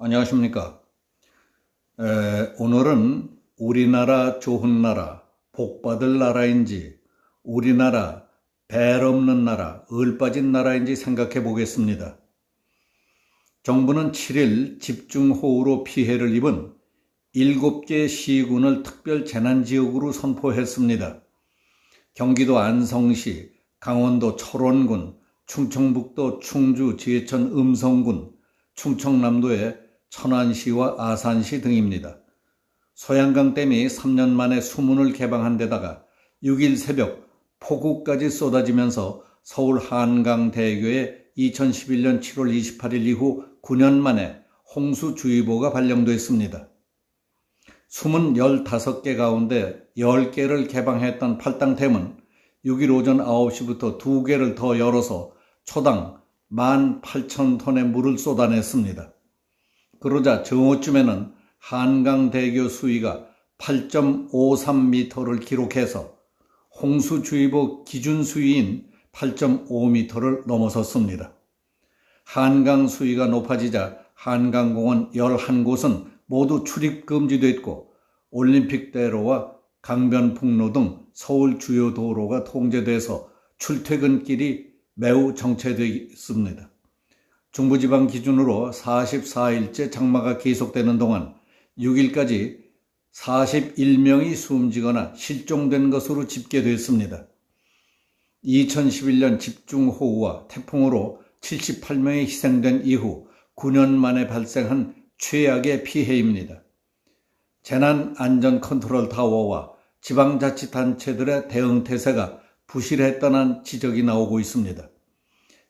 안녕하십니까. 에, 오늘은 우리나라 좋은 나라, 복받을 나라인지, 우리나라 벨 없는 나라, 을 빠진 나라인지 생각해 보겠습니다. 정부는 7일 집중호우로 피해를 입은 7개 시군을 특별 재난지역으로 선포했습니다. 경기도 안성시, 강원도 철원군, 충청북도 충주 지혜천 음성군, 충청남도의 천안시와 아산시 등입니다. 소양강댐이 3년 만에 수문을 개방한 데다가 6일 새벽 폭우까지 쏟아지면서 서울 한강대교에 2011년 7월 28일 이후 9년 만에 홍수주의보가 발령됐습니다. 숨은 15개 가운데 10개를 개방했던 팔당댐은 6일 오전 9시부터 2개를 더 열어서 초당 18,000톤의 물을 쏟아냈습니다. 그러자 정오쯤에는 한강대교 수위가 8.53m를 기록해서 홍수주의보 기준 수위인 8.5m를 넘어섰습니다. 한강 수위가 높아지자 한강공원 11곳은 모두 출입 금지됐고 올림픽대로와 강변북로 등 서울 주요 도로가 통제돼서 출퇴근길이 매우 정체되어 있습니다. 중부지방 기준으로 44일째 장마가 계속되는 동안 6일까지 41명이 숨지거나 실종된 것으로 집계됐습니다. 2011년 집중호우와 태풍으로 78명이 희생된 이후 9년 만에 발생한 최악의 피해입니다. 재난안전컨트롤타워와 지방자치단체들의 대응 태세가 부실했다는 지적이 나오고 있습니다.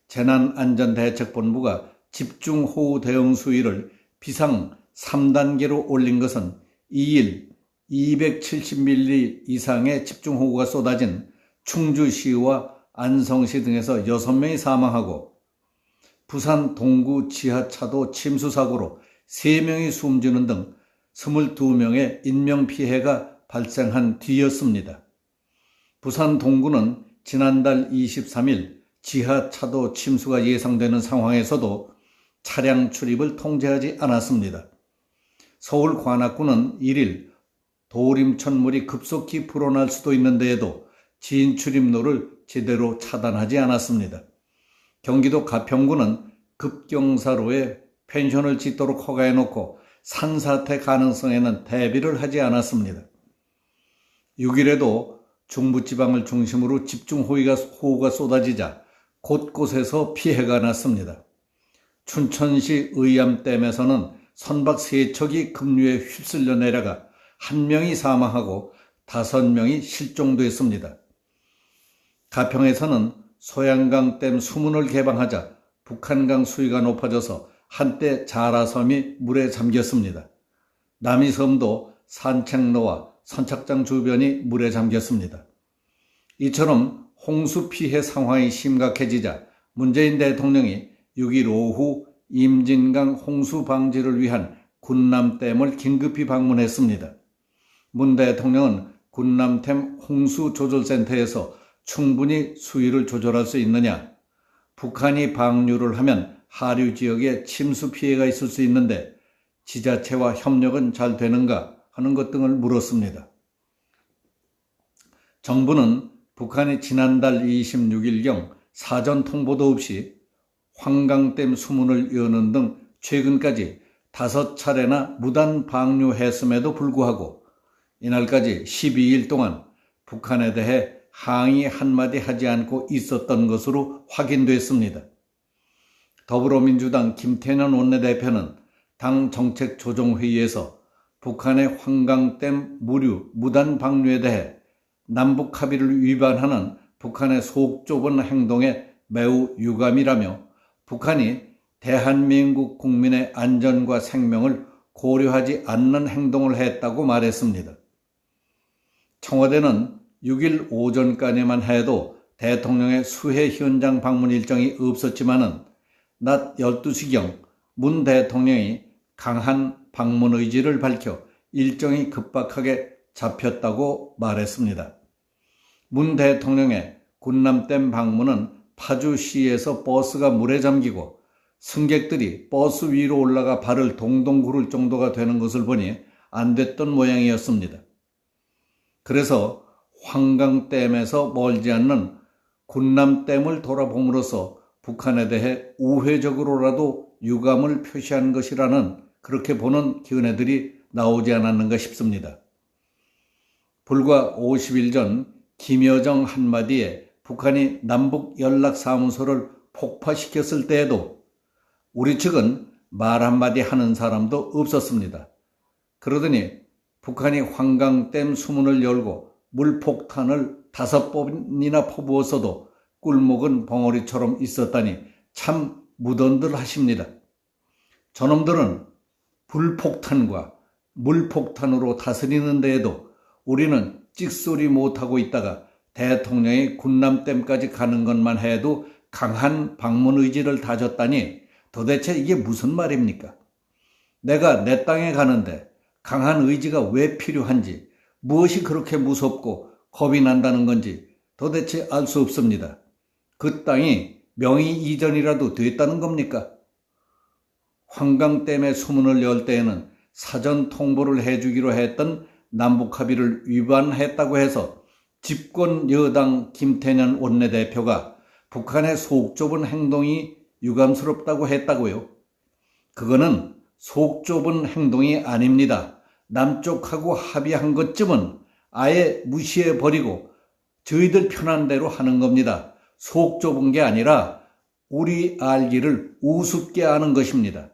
재난안전대책본부가 집중호우 대응 수위를 비상 3단계로 올린 것은 2일 270mm 이상의 집중호우가 쏟아진 충주시와 안성시 등에서 6명이 사망하고 부산 동구 지하차도 침수 사고로 3명이 숨지는 등 22명의 인명피해가 발생한 뒤였습니다. 부산 동구는 지난달 23일 지하차도 침수가 예상되는 상황에서도 차량 출입을 통제하지 않았습니다. 서울 관악구는 1일 도림천물이 급속히 불어날 수도 있는데에도 진출입로를 제대로 차단하지 않았습니다. 경기도 가평구는 급경사로에 펜션을 짓도록 허가해놓고 산사태 가능성에는 대비를 하지 않았습니다. 6일에도 중부지방을 중심으로 집중호우가 쏟아지자 곳곳에서 피해가 났습니다. 춘천시 의암댐에서는 선박 세척이 급류에 휩쓸려 내려가 한 명이 사망하고 다섯 명이 실종됐습니다. 가평에서는 소양강댐 수문을 개방하자 북한강 수위가 높아져서 한때 자라섬이 물에 잠겼습니다. 남이섬도 산책로와 선착장 주변이 물에 잠겼습니다. 이처럼 홍수 피해 상황이 심각해지자 문재인 대통령이 6일 오후 임진강 홍수 방지를 위한 군남댐을 긴급히 방문했습니다. 문 대통령은 군남댐 홍수 조절센터에서 충분히 수위를 조절할 수 있느냐, 북한이 방류를 하면 하류 지역에 침수 피해가 있을 수 있는데 지자체와 협력은 잘 되는가 하는 것 등을 물었습니다. 정부는 북한이 지난달 26일경 사전 통보도 없이 황강댐 수문을 여는 등 최근까지 다섯 차례나 무단 방류했음에도 불구하고 이날까지 12일 동안 북한에 대해 항의 한마디 하지 않고 있었던 것으로 확인됐습니다. 더불어민주당 김태년 원내대표는 당 정책조정회의에서 북한의 황강댐 무류 무단 방류에 대해 남북 합의를 위반하는 북한의 속 좁은 행동에 매우 유감이라며 북한이 대한민국 국민의 안전과 생명을 고려하지 않는 행동을 했다고 말했습니다. 청와대는 6일 오전까지만 해도 대통령의 수해 현장 방문 일정이 없었지만은 낮 12시경 문 대통령이 강한 방문 의지를 밝혀 일정이 급박하게 잡혔다고 말했습니다. 문 대통령의 군남댐 방문은 파주시에서 버스가 물에 잠기고 승객들이 버스 위로 올라가 발을 동동 구를 정도가 되는 것을 보니 안 됐던 모양이었습니다. 그래서 황강댐에서 멀지 않는 군남댐을 돌아봄으로써 북한에 대해 우회적으로라도 유감을 표시한 것이라는 그렇게 보는 견해들이 나오지 않았는가 싶습니다. 불과 50일 전 김여정 한마디에 북한이 남북 연락사무소를 폭파시켰을 때에도 우리 측은 말 한마디 하는 사람도 없었습니다. 그러더니 북한이 황강댐 수문을 열고 물폭탄을 다섯 번이나 퍼부었어도 꿀먹은 벙어리처럼 있었다니 참 무던들 하십니다. 저놈들은 불폭탄과 물폭탄으로 다스리는 데에도 우리는 찍소리 못하고 있다가 대통령이 군남댐까지 가는 것만 해도 강한 방문 의지를 다졌다니 도대체 이게 무슨 말입니까? 내가 내 땅에 가는데 강한 의지가 왜 필요한지 무엇이 그렇게 무섭고 겁이 난다는 건지 도대체 알 수 없습니다. 그 땅이 명의 이전이라도 됐다는 겁니까? 황강댐의 수문을 열 때에는 사전 통보를 해주기로 했던 남북 합의를 위반했다고 해서 집권 여당 김태년 원내대표가 북한의 속 좁은 행동이 유감스럽다고 했다고요. 그거는 속 좁은 행동이 아닙니다. 남쪽하고 합의한 것쯤은 아예 무시해 버리고 저희들 편한 대로 하는 겁니다. 속 좁은 게 아니라 우리 알기를 우습게 아는 것입니다.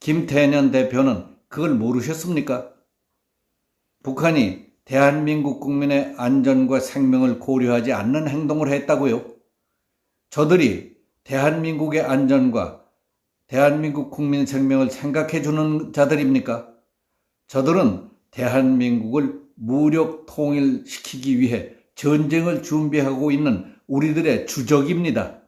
김태년 대표는 그걸 모르셨습니까? 북한이 대한민국 국민의 안전과 생명을 고려하지 않는 행동을 했다고요. 저들이 대한민국의 안전과 대한민국 국민 생명을 생각해 주는 자들입니까? 저들은 대한민국을 무력 통일시키기 위해 전쟁을 준비하고 있는 우리들의 주적입니다.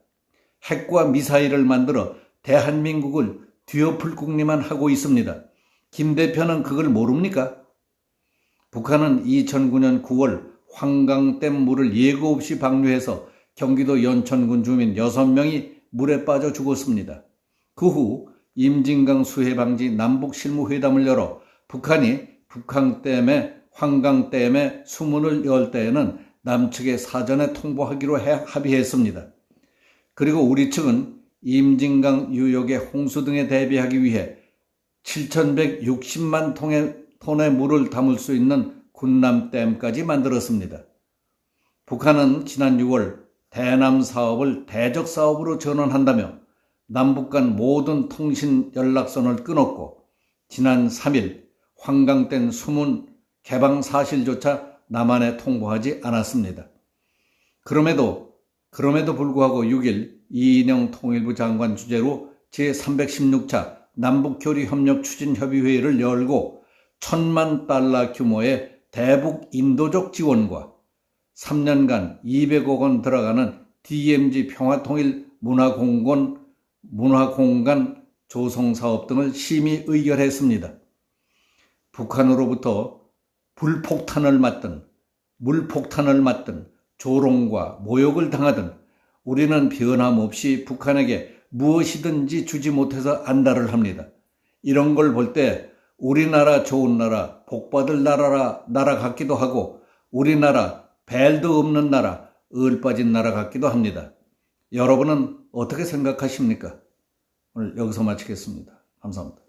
핵과 미사일을 만들어 대한민국을 뒤엎을 궁리만 하고 있습니다. 김 대표는 그걸 모릅니까? 북한은 2009년 9월 황강댐 물을 예고 없이 방류해서 경기도 연천군 주민 6명이 물에 빠져 죽었습니다. 그 후 임진강 수해 방지 남북 실무 회담을 열어 북한이 북한댐에 황강댐에 수문을 열 때에는 남측에 사전에 통보하기로 해 합의했습니다. 그리고 우리 측은 임진강 유역의 홍수 등에 대비하기 위해 7,160만 통의, 톤의 물을 담을 수 있는 군남댐까지 만들었습니다. 북한은 지난 6월 대남 사업을 대적 사업으로 전환한다며 남북 간 모든 통신 연락선을 끊었고 지난 3일 황강댐 수문 개방 사실조차 남한에 통보하지 않았습니다. 그럼에도 그럼에도 불구하고 6일 이인영 통일부 장관 주재로 제316차 남북교류협력 추진협의회의를 열고 천만 달러 규모의 대북 인도적 지원과 3년간 200억 원 들어가는 DMZ 평화통일 문화공간, 문화공간 조성 사업 등을 심의 의결했습니다. 북한으로부터 불폭탄을 맞든 물폭탄을 맞든 조롱과 모욕을 당하든 우리는 변함없이 북한에게 무엇이든지 주지 못해서 안달을 합니다. 이런 걸 볼 때 우리나라 좋은 나라, 복받을 나라라 나라 같기도 하고 우리나라 벨도 없는 나라, 을 빠진 나라 같기도 합니다. 여러분은 어떻게 생각하십니까? 오늘 여기서 마치겠습니다. 감사합니다.